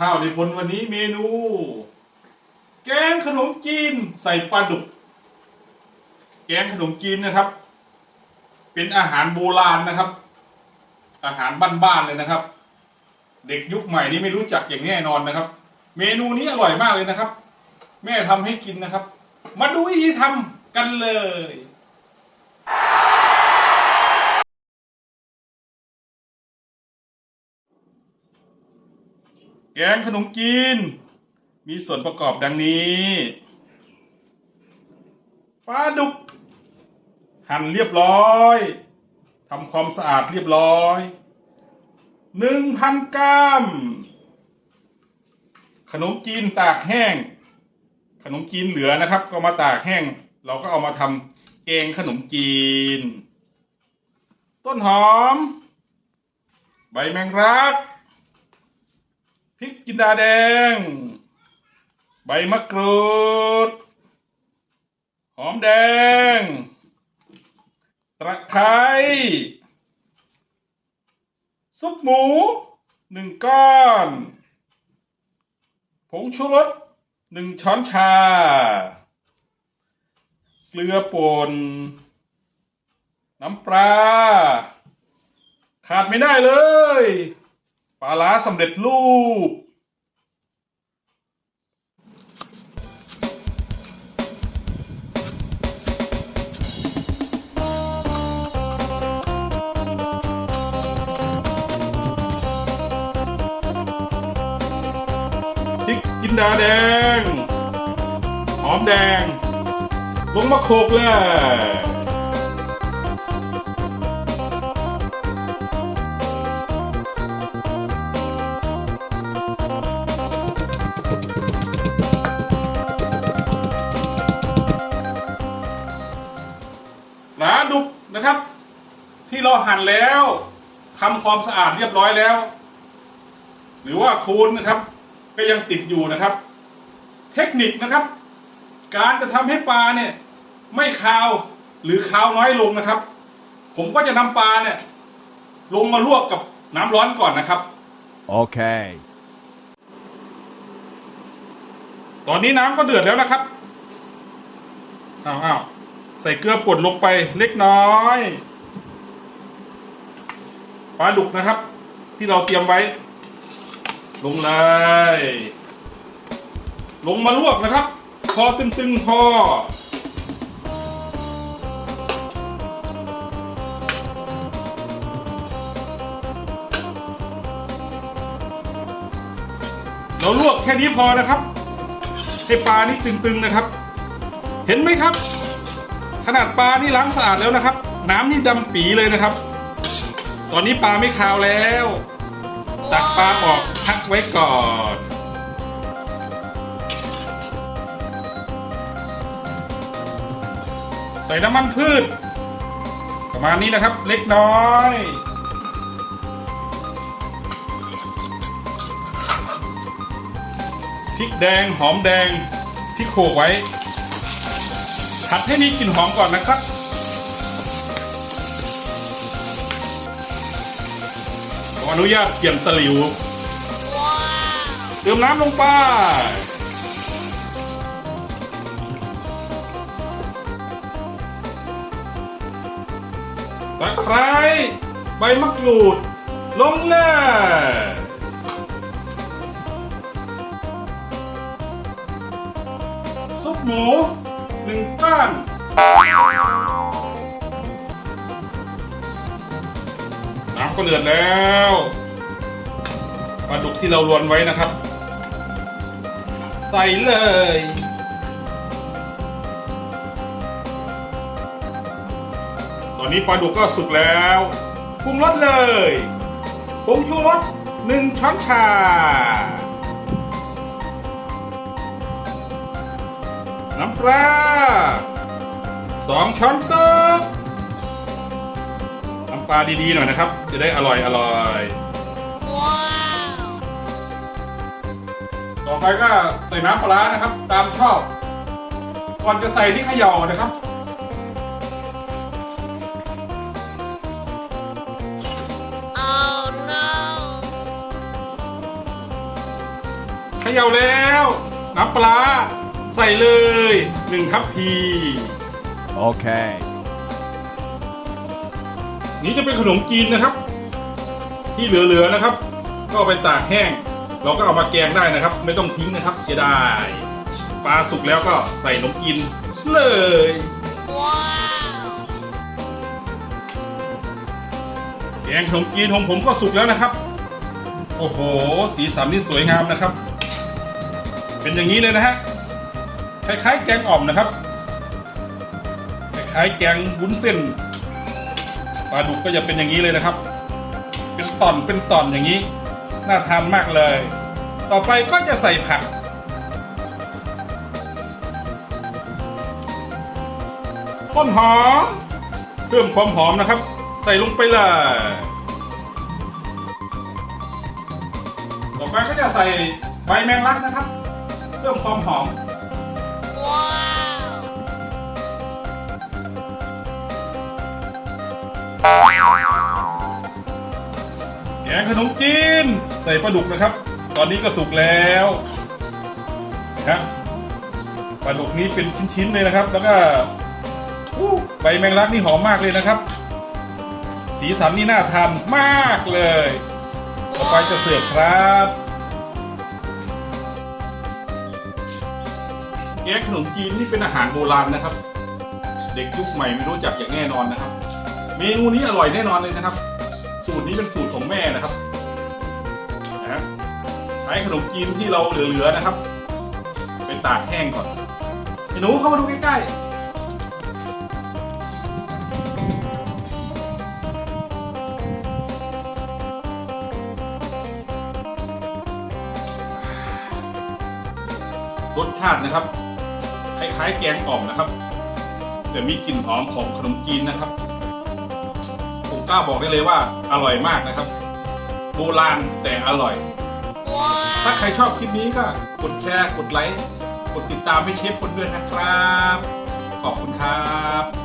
ข้าวในพลวันนี้เมนู แกงขนมจีนใส่ปลาดุก แกงขนมจีนนะครับ เป็นอาหารโบราณนะครับ อาหารบ้านๆเลยนะครับ เด็กยุคใหม่นี้ไม่รู้จักอย่างแน่นอนนะครับ เมนูนี้อร่อยมากเลยนะครับ แม่ทำให้กินนะครับ มาดูวิธีทำกันเลย กงขนมจีน มีส่วนประกอบดังนี้ปลาดุก หั่นเรียบร้อยทำความสะอาดเรียบร้อยหนึ่งพันกรัมขนมจีนตากแห้ง ขนมจีนเหลือนะครับ ก็มาตากแห้ง เราก็เอามาทำแกงขนมจีน ต้นหอม ใบแมงลัก พริกจินดาแดง ใบมะกรูด หอมแดง ตะไคร้ซุปหมูหนึ่งก้อน ผงชูรสหนึ่งช้อนชา เกลือป่น น้ำปลา ขาดไม่ได้เลย ปลาร้าสำเร็จรูป พริกจินดาแดง หอมแดง ลงมาโขกเลย นะครับ ที่เราหั่นแล้วทำความสะอาดเรียบร้อยแล้ว หรือว่าคูนนะครับ ก็ยังติดอยู่นะครับ เทคนิคนะครับ การจะทำให้ปลาเนี่ย ไม่คาวหรือคาวน้อยลงนะครับ ผมก็จะนำปลาเนี่ย ลงมาลวกกับน้ำร้อนก่อนนะครับ Okay. ตอนนี้น้ำก็เดือดแล้วนะครับอ้าวอ้าว ใส่เกลือป่นลงไปเล็กน้อยปลาดุกนะครับ ที่เราเตรียมไว้ ลงเลย ลงมาลวกนะครับ พอตึงๆพอเราลวกแค่นี้พอนะครับ ให้ปลานี่ตึงๆนะครับ เห็นไหมครับ ขนาดปลานี่ล้างสะอาดแล้วนะครับ น้ำนี่ดำปีเลยนะครับ ตอนนี้ปลาไม่คาวแล้ว ตักปลาออกพักไว้ก่อนใส่น้ำมันพืชประมาณนี้นะครับ เล็กน้อยพริกแดงหอมแดงที่โขกไว้ ผัดให้มีกลิ่นหอมก่อนนะครับ ขออนุญาตเปลี่ยนตะหลิวเติมน้ำลงไปตะไคร้ใบมะกรูด ลงเลยซุปหมู หนึ่งก้านน้ำก็เดือดแล้วปลาดุกที่เราลวนไว้นะครับ ใส่เลยตอนนี้ปลาดุกก็สุกแล้วปรุงรสเลยผงชูรสหนึ่งช้อนชา น้ำปลาสองช้อนโต๊ะน้ำปลาดีๆหน่อยนะครับ จะได้อร่อยอร่อยต่อไปก็ใส่น้ำปลาร้านะครับ ตามชอบ ก่อนจะใส่ที่เขย่านะครับ Oh no! เขย่าแล้ว น้ำปลา ใส่เลยหนึ่งทัพพี Okay. นี่จะเป็นขนมจีนนะครับ ที่เหลือๆนะครับ ก็เอาไปตากแห้ง เราก็เอามาแกงได้นะครับ ไม่ต้องทิ้งนะครับเสียดายปลาสุกแล้วก็ใส่ขนมจีนเลยแกงขนมจีนของผมก็สุกแล้วนะครับ โอ้โห สีสันนี่สวยงามนะครับ เป็นอย่างนี้เลยนะฮะ คล้ายๆแกงอ่อมนะครับ คล้ายๆแกงวุ้นเส้นปลาดุกก็จะเป็นอย่างนี้เลยนะครับ เป็นตอนเป็นตอนอย่างนี้ น่าทานมากเลย ต่อไปก็จะใส่ผัก ต้นหอม เพิ่มความหอมนะครับ ใส่ลงไปเลย ต่อไปก็จะใส่ใบแมงลักนะครับ เพิ่มความหอม แกงขนมจีน ใส่ปลาดุกนะครับ ตอนนี้ก็สุกแล้วนะครับปลาดุกนี้เป็นชิ้นๆเลยนะครับ แล้วก็ใบแมงลักนี่หอมมากเลยนะครับ สีสันนี่น่าทานมากเลย ต่อไปจะเสิร์ฟครับแกงขนมจีนนี่เป็นอาหารโบราณนะครับ เด็กยุคใหม่ไม่รู้จักอย่างแน่นอนนะครับ เมนูนี้อร่อยแน่นอนเลยนะครับ สูตรนี้เป็นสูตร แม่นะครับนะใช้ขนมจีนที่เราเหลือๆนะครับ ไปตากแห้งก่อนหนูเข้ามาดูใกล้ๆรสชาตินะครับคล้ายๆแกงอ่อมนะครับ แต่มีกลิ่นหอมของขนมจีนนะครับผมกล้าบอกได้เลยว่าอร่อยมากนะครับ บราณแต่อร่อย ถ้าใครชอบคลิปนี้ก็กดแชร์ กดไลค์ กดติดตามให้เชฟคนด้วยนะครับ ขอบคุณครับ